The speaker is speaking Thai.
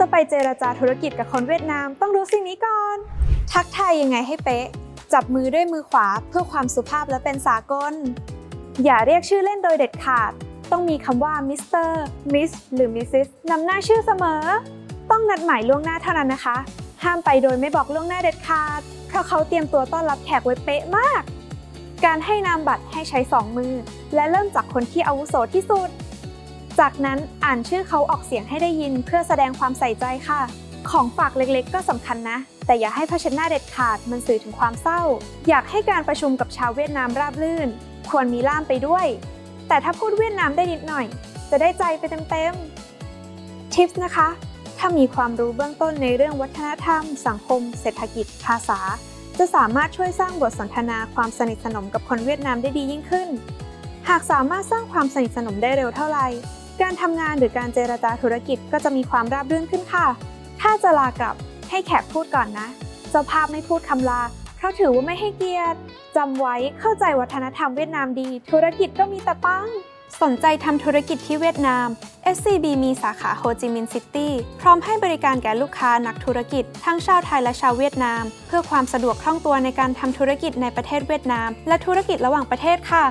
จะไปเจรจาธุรกิจกับคนเวียดนามต้องรู้สิ่งนี้ก่อน ทักทายยังไงให้เป๊ะ จับมือด้วยมือขวาเพื่อความสุภาพและเป็นสากล อย่าเรียกชื่อเล่นโดยเด็ดขาด ต้องมีคำว่ามิสเตอร์มิสหรือมิสซิสนำหน้าชื่อเสมอ ต้องนัดหมายล่วงหน้าเท่านั้นนะคะ ห้ามไปโดยไม่บอกล่วงหน้าเด็ดขาด เพราะเขาเตรียมตัวต้อนรับแขกไว้เป๊ะมาก การให้นามบัตรให้ใช้สองมือ และเริ่มจากคนที่อาวุโสที่สุด จากนั้นอ่านชื่อเขาออกเสียงให้ได้ยินเพื่อแสดงความใส่ใจค่ะ ของฝากเล็กๆ ก็สำคัญนะ แต่อย่าให้ภาชนะเด็ดขาดมันสื่อถึงความเศร้า อยากให้การประชุมกับชาวเวียดนามราบรื่น ควรมีล่ามไปด้วย แต่ถ้าพูดเวียดนามได้นิดหน่อย จะได้ใจไปเต็มๆ ทิปส์นะคะ ถ้ามีความรู้เบื้องต้นในเรื่องวัฒนธรรม สังคม เศรษฐกิจ ภาษา จะสามารถช่วยสร้างบทสนทนาความสนิทสนมกับคนเวียดนามได้ดียิ่งขึ้นหากสามารถสร้างความสนิทสนมได้เร็วเท่าไหร่ การทำงานหรือการเจรจาธุรกิจก็จะมีความราบรื่นขึ้นค่ะ ถ้าจะลากลับให้แขกพูดก่อนนะ เจ้าภาพไม่พูดคำลา เพราะถือว่าไม่ให้เกียรติจำไว้เข้าใจวัฒนธรรมเวียดนามดี ธุรกิจก็มีแต่ปัง สนใจทำธุรกิจที่เวียดนาม SCB มีสาขาโฮจิมินห์ซิตี้ พร้อมให้บริการแก่ลูกค้านักธุรกิจ ทั้งชาวไทยและชาวเวียดนาม เพื่อความสะดวกคล่องตัวในการทำธุรกิจในประเทศเวียดนาม และธุรกิจระหว่างประเทศค่ะ